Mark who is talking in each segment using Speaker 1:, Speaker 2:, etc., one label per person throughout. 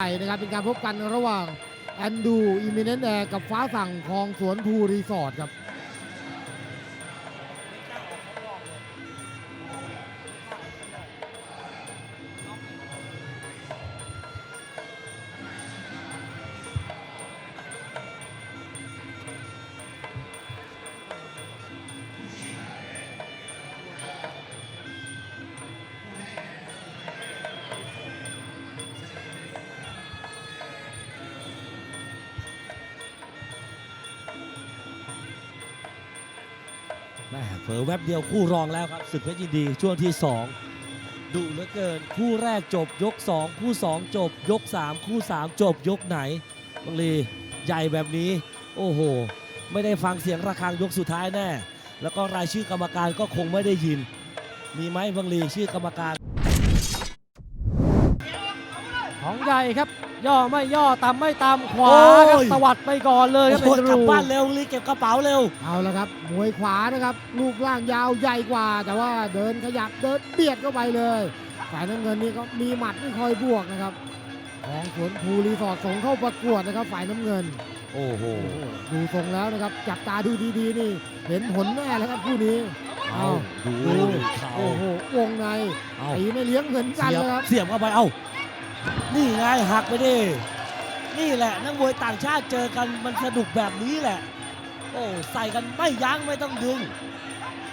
Speaker 1: ใหญ่นะครับเป็นการพบกันระหว่างแอนดูอิมิเนนแอร์กับฟ้าสั่งคลองสวนภูรีสอร์ทครับ
Speaker 2: แม่เผลอแวบเดียวคู่รองแล้วครับศึกเพชรยินดีช่วงที่ 2 ดุเหลือเกิน คู่แรกจบยก 2 คู่ 2 จบ ยก 3 คู่ 3 จบยกไหนบังลีใหญ่แบบนี้ โอ้โห ไม่ได้ฟังเสียงระฆังยกสุดท้ายแน่ แล้วก็รายชื่อกรรมการก็คงไม่ได้ยิน มีไหมบังลีชื่อกรรมการ
Speaker 3: ของใหญ่ครับ ย่อไม่ย่อต่ำไม่ต่ำขวาครับ
Speaker 2: โอ้ย
Speaker 3: ตวัดไปก่อนเลยครับ
Speaker 2: โอ้
Speaker 3: เป็น
Speaker 2: ยกลับ
Speaker 3: รู
Speaker 2: บ้านเร็วบังลีเก็บกระเป๋าเร็ว
Speaker 1: เอาละครับมวยขวานะครับรูปร่างยาวใหญ่กว่า แต่ว่าเดินขยับเดินเบียดเข้าไปเลยฝ่ายน้ำเงินนี่ก็มีหมัดที่คอยบวกนะครับ ของสวนภูรีสอร์ทส่งเข้าประกวดนะครับ ฝ่ายน้ำเงิน
Speaker 2: โอ้โห
Speaker 1: ดูทรงแล้วนะครับจับตาดูดีๆนี่ เห็นผลแน่แล้วครับคู่นี้
Speaker 2: เอา
Speaker 1: เอา
Speaker 2: ดู
Speaker 1: ดู
Speaker 2: เขา
Speaker 1: โอ้โหวงใน
Speaker 2: เอา
Speaker 1: ตีไม่เลี้ยงเหมือนกัน
Speaker 2: เสียบ
Speaker 1: เลยครับ
Speaker 2: เสียบเข้าไปเอ้า นี่ไงหักไปดิ นี่แหละนักมวยต่างชาติเจอกันมันสนุกแบบนี้แหละ โอ้ใส่กันไม่ยั้งไม่ต้องดึง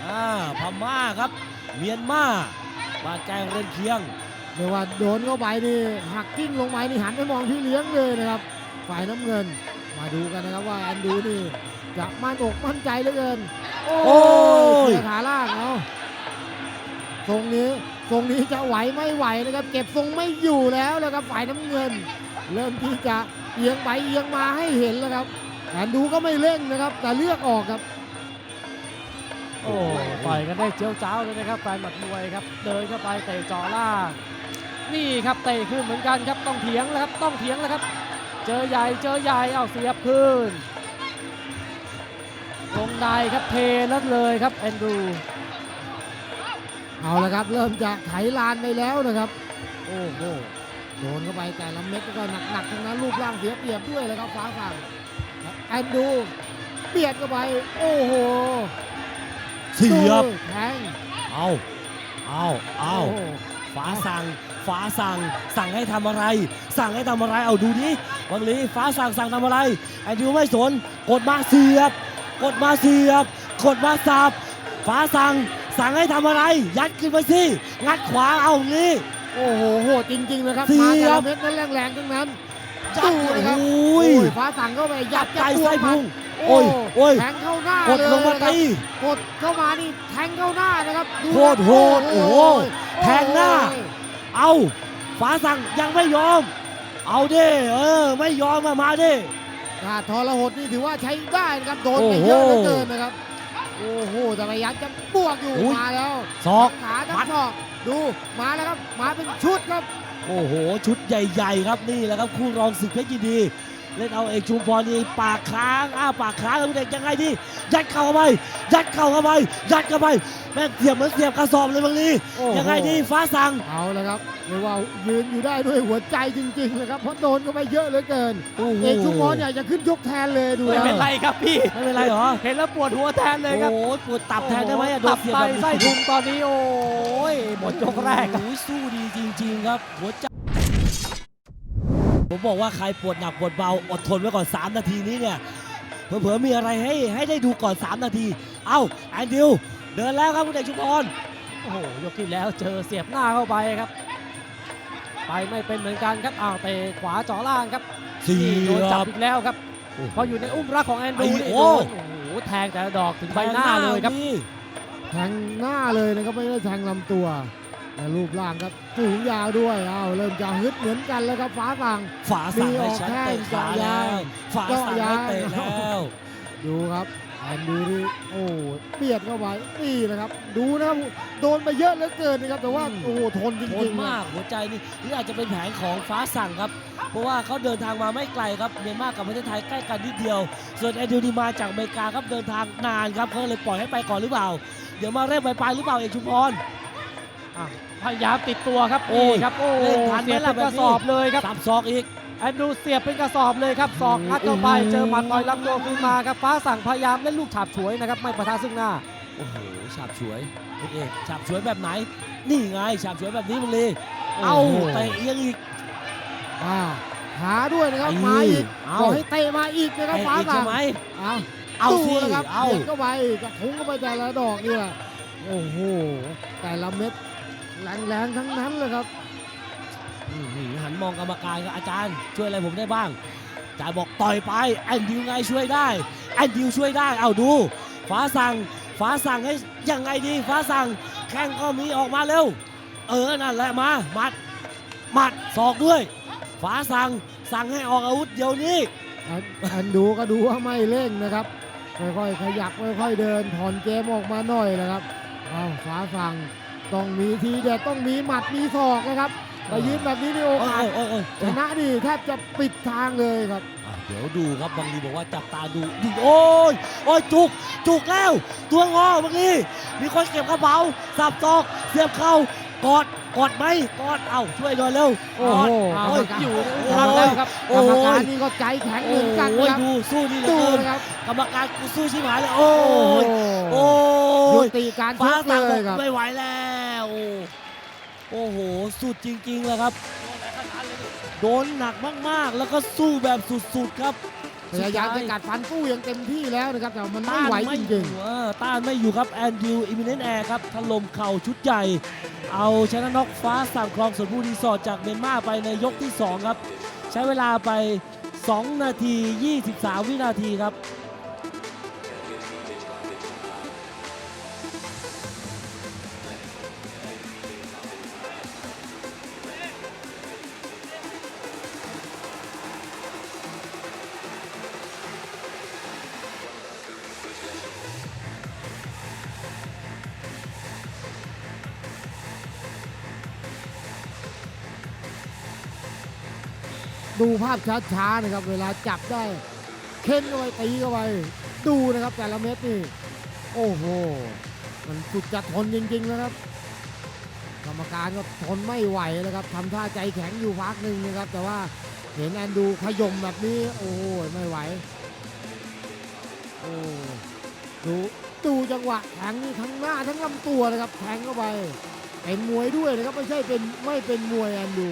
Speaker 2: อ่าพม่าครับ เมียนมาบาดแจงเรนเคียง
Speaker 1: ไม่ว่าโดนเข้าไปนี่หักกิ้งลงไปนี่หันไปมองพี่เลี้ยงเลยนะครับ ฝ่ายน้ำเงิน มาดูกันนะครับว่าแอนดูนี่จะมั่นอกมั่นใจเหลือเกิน โอ้
Speaker 2: โอ้ย
Speaker 1: เสียขาล่างเอา ทรงนี้ทรงนี้จะไหวไม่ไหวนะครับ เก็บทรงไม่อยู่แล้วนะครับฝ่ายน้ำเงิน เริ่มที่จะเอียงไปเอียงมาให้เห็นแล้วครับแอนดูก็ไม่เร่งนะครับ แต่เลือกออกครับ
Speaker 3: โอ้ต่อยกันได้เจียวจ้าวเลยนะครับแฟนหมัดมวยครับ เดินเข้าไปเตะจ่อล่างนี่ครับเตะขึ้นเหมือนกันครับต้องเถียงแล้วครับต้องเถียงแล้วครับ เจอใหญ่เจอใหญ่เอาเสียบขึ้นวงในครับเทแล้วเลยครับแอนดรู
Speaker 1: เอาละครับ เริ่มจะไถลานไปแล้วนะครับ โอ้โหโดนเข้าไปแต่ละเม็ดก็หนักๆทั้งนั้นรูปร่างเสียเปรียบด้วยเลยครับฟ้าสั่งแอนดูเบียดเข้าไป โอ้โห
Speaker 2: เสียบ
Speaker 1: สู้แทง
Speaker 2: เอาเอาเอา
Speaker 1: โโห
Speaker 2: ฟ้าสั่งฟ้าสั่งสั่งให้ทำอะไร สั่งให้ทำอะไรเอาดูดิวังลีฟ้าสั่งสั่งทำอะไรไอ้ดิวไม่สนกดมาเสียบ กดมาเสียบ กดมาสับฟ้าสั่ง สั่งให้ทำอะไร ยัดขึ้นไปสิงัดขวาเอางี้
Speaker 1: โอ้โหโหดจริงๆนะครับ
Speaker 2: เสียบ
Speaker 1: มาแต่ละเม็ดนั้นแรงๆทั้งนั้น
Speaker 2: ยัด
Speaker 1: สู้นะครับ
Speaker 2: โอ้ย
Speaker 1: ฟ้าสั่งเข้าไปยัด
Speaker 2: ใจ
Speaker 1: ยัด
Speaker 2: ไส้
Speaker 1: ตัว
Speaker 2: พุง
Speaker 1: โอ้
Speaker 2: โอ้ยโอ้ย
Speaker 1: แทงเข้าหน้าก
Speaker 2: ดลงมา
Speaker 1: เลยนะครับ
Speaker 2: ตี
Speaker 1: กดเข้ามานี่แทงเข้าหน้านะครับดู
Speaker 2: โคตรโหดโอ้โหแทงหน้า เอาฟ้าสั่งยังไม่ยอม เอาดิเออ ไม่ยอมมามาดิ
Speaker 1: ถ้าทรหดนี่ถือว่าใช้ได้นะครับโดนไป
Speaker 2: โอ้โห
Speaker 1: เยอะเหลือเกินนะครับ โอ้โหแต่พยายามจะบวกอยู่
Speaker 2: อุ้ย
Speaker 1: มาแล้ว
Speaker 2: ศอก
Speaker 1: ขาทั้
Speaker 2: มั
Speaker 1: ง
Speaker 2: ด
Speaker 1: ศอก ดูมาแล้วครับ มาเป็นชุดครับ
Speaker 2: โอ้โห ชุดใหญ่ ๆ ครับนี่แหละครับคู่รองศึกเพชรยินดี เล่นเอาเอกชุมพรนี่ปากค้างอ้าปากค้างแล้วเด็กยังไงดียัดเข้าเข้าไปยัดเข้าเข้าไปยัดเข้าไปแม่งเสียบเหมือนเสียบกระสอบเลยบางที
Speaker 1: โอ้โห
Speaker 2: ยังไงดีฟ้าสั่ง
Speaker 1: เอาละครับเรียกว่ายืนอยู่ได้ด้วยหัวใจจริงๆเลยครับเพราะโดนก็ไปเยอะเหลือเกิน
Speaker 2: โอ้โห
Speaker 1: เอกชุมพรอยากจะขึ้นยกแทนเลยดู
Speaker 3: ไม่
Speaker 1: แล้ว
Speaker 3: เป็นไรครับพี่
Speaker 2: ไม่เป็นไรเหรอ
Speaker 3: เห็นแล้วปวดหัวแทนเลยครับ
Speaker 2: โอ้โหปวดตับแทนได้ไหมอะโด
Speaker 3: ตั
Speaker 2: น
Speaker 3: บ
Speaker 2: เสียบ
Speaker 3: ไต
Speaker 2: แบบนี้
Speaker 3: ไส้พุงตอนนี้โอ้ยหมดยกแรกครับ
Speaker 2: โอ้โหสู้ดีจริง ๆ ครับหัวใจ ผมบอกว่าใครปวดหนักปวดเบาอดทนไว้ก่อน 3 นาทีนี้เนี่ยเผื่อๆมีอะไรให้ให้ได้ดูก่อน 3 นาที เอ้าแอนดิวเดินแล้วครับคุณเอกชุมพร
Speaker 3: โอ้โหยกที่แล้วเจอเสียบหน้าเข้าไปครับ ไปไม่เป็นเหมือนกันครับอ้าวเตะขวาเจ่อล่างครับ
Speaker 2: เสี
Speaker 3: นี่โดน
Speaker 2: ย
Speaker 3: จับบอีกแล้วครับพออยู่ในอุ้มรักของแอนดรู
Speaker 2: ไอ้
Speaker 3: นี่
Speaker 2: โอ้
Speaker 3: โดนโอ้โหแทงแต่ละดอกถึงใบหน้าเลยครับ
Speaker 2: นี่
Speaker 1: แทงหน้าเลยนะครับไม่ได้แทงลำตัว แต่รูปร่างครับสูงยาวด้วยเอาเริ่มจะฮึดเหมือนกันแล้วครับฟ้าสั่ง
Speaker 2: ฝาสั่งให้ฉันเตะขาแล้วฝาสั่งให้เตะแล้ว
Speaker 1: ดูครับแอนดูดิโอ้เบียดเข้าไปนี่นะครับ ดูนะครับโดนไปเยอะเหลือเกินนะครับ แต่ว่า
Speaker 2: อืม
Speaker 1: โอ้โหทนจ
Speaker 2: ท
Speaker 1: ริ
Speaker 2: น
Speaker 1: งๆ
Speaker 2: มากหัวใจนี่นี่อาจจะเป็นแผนของฟ้าสั่งครับ เพราะว่าเขาเดินทางมาไม่ไกลครับเมียนมากับประเทศไทยใกล้กันนิดเดียว ส่วนแอนดิวนี่มาจากอเมริกาครับเดินทางนานครับเขาเลยปล่อยให้ไปก่อนหรือเปล่า เดี๋ยวมาเร่งไปปลายๆหรือเปล่าเอกชุมพร
Speaker 3: อะแอ พยายามติดตัวครับ
Speaker 2: โอ้
Speaker 3: นี่ครับโอ้
Speaker 2: เล่นทันไหม
Speaker 3: เสียบ
Speaker 2: ล่ะ
Speaker 3: เป็นกระ
Speaker 2: แบบนี้
Speaker 3: สอบเลยครับ
Speaker 2: สับศอกอีก
Speaker 3: แอนดูเสียบเป็นกระสอบเลยครับศอกงัดเข้าไป
Speaker 2: อืม
Speaker 3: เจอหมัดต่อยลำตัวคืนมาครับฟ้าสั่งพยายามเล่นลูกฉาบฉวยนะครับไม่ประทะซึ่งหน้า
Speaker 2: โอ้โหฉาบฉวยลูกเอกฉาบฉวยแบบไหน นี่ไงฉาบฉวยแบบนี้มึงลีเอา
Speaker 3: โอ้โห
Speaker 2: เตะเอียงอีก
Speaker 1: อ่าหาด้วยนะครับ
Speaker 2: ไอ้
Speaker 1: มาอีก
Speaker 2: เอา
Speaker 1: บอกให้เตะมาอีกนะครับ
Speaker 2: เตะ
Speaker 1: ฟ้า
Speaker 2: อีก
Speaker 1: สั่
Speaker 2: ใช่
Speaker 1: ง
Speaker 2: ไหม
Speaker 1: เอา
Speaker 2: เอา
Speaker 1: ดู
Speaker 2: สิ
Speaker 1: นะครับ
Speaker 2: เอา
Speaker 1: เบียดเข้าไปกระทุ้งเข้าไปแต่ละดอกนี่แหละโอ้โหแต่ละเม็ด แรงๆทั้งนั้นเลยครับ
Speaker 2: อื้อหือหันมองกรรมการก็อาจารย์ ช่วยอะไรผมได้บ้างอาจารย์บอกต่อยไปแอนดิวไงช่วยได้แอนดิวช่วยได้เอาดูฟ้าสั่งฟ้าสั่งให้ยังไงดีฟ้าสั่งแข้งก็มีออกมาเร็ว เออนั่นแหละมาหมัดหมัดศอกด้วย ฟ้าสั่งสั่งให้ออกอาวุธเดี๋ยวนี้
Speaker 1: อันอันดูก็ดูว่าไม่เร่งนะครับค่อยๆขยับค่อยๆเดินถอนเกมออกมาหน่อยนะครับเอาฟ้าฟัง ต้องมีทีเด็ดต้องมีหมัดมีศอกนะครับไปยืนแบบนี้ในโอ
Speaker 2: โอ้
Speaker 1: กาส
Speaker 2: ยโอ้ยโอ้ย
Speaker 1: ชนะดีแทบจะปิดทางเลยครับ
Speaker 2: อะเดี๋ยวดูครับบางทีบอกว่าจับตาดูดูโอ้ยโอ้ยจุกจุกแล้ว ตัวงอบางทีมีคนเก็บกระเป๋าสับศอกเสียบเข่ากอด กอดไหมกอดเอ้าช่วยหน่อยเร็ว
Speaker 1: โอ้โห
Speaker 2: กอด
Speaker 3: เอา
Speaker 2: โอ้ย
Speaker 3: อยู่
Speaker 2: โอ้
Speaker 3: ทำแล้วครับ
Speaker 1: ก
Speaker 2: โอ้
Speaker 1: รรม
Speaker 2: ย
Speaker 1: การนี่ก็ใจแข็ง
Speaker 2: โอ้
Speaker 1: เหมือนกัน
Speaker 2: ย
Speaker 1: นะครับ
Speaker 2: ดูสู้นี่เหลือ
Speaker 1: ดู
Speaker 2: เกิน
Speaker 1: นะครับ
Speaker 2: กรรมการกูสู้ชิบหายเลยโอ้
Speaker 1: โอ้
Speaker 2: ย
Speaker 1: โห
Speaker 2: โอ้
Speaker 1: ยุ
Speaker 2: ย
Speaker 1: ติการช
Speaker 2: ฟ้าก
Speaker 1: เล
Speaker 2: สั่งบ
Speaker 1: ย
Speaker 2: อก
Speaker 1: ครับ
Speaker 2: ไม่ไหวแล้วโอ้โหสุดจริงๆเลยครับ โดนหนักมากๆ แล้วก็สู้แบบสุดๆครับ
Speaker 1: พยายามจะกัดฟันกู้อย่างเต็มที่แล้วนะครับ แต่มันไม่
Speaker 2: ต้าน
Speaker 1: ไหว
Speaker 2: ไม่
Speaker 1: จริง
Speaker 2: ๆเออต้านไม่อยู่ครับแอนดิวอิมิเนนแอร์ครับถล่มเข่าชุดใหญ่ เอาชนะน็อกฟ้าสั่งคลองสวนบูรีสอดจากเมียนมาไปในยกที่ 2 ครับ ใช้เวลาไป 2 นาที 23 วินาทีครับ
Speaker 1: ดูภาพช้าๆนะครับ เวลาจับได้ เค้นเข้าไปตีเข้าไป ดูนะครับแต่ละเม็ดนี่ โอ้โห มันสุดจะทนจริงๆนะครับ กรรมการก็ทนไม่ไหวแล้วครับทำท่าใจแข็งอยู่พักหนึ่งนะครับ แต่ว่าเห็นแอนดูขยมแบบนี้ โอ้โหไม่ไหวโอ้ดูดูจังหวะแทงนี่ทั้งหน้าทั้งลำตัวนะครับแทงเข้าไปเป็นมวยด้วยนะครับไม่ใช่เป็นไม่เป็นมวยแอนดู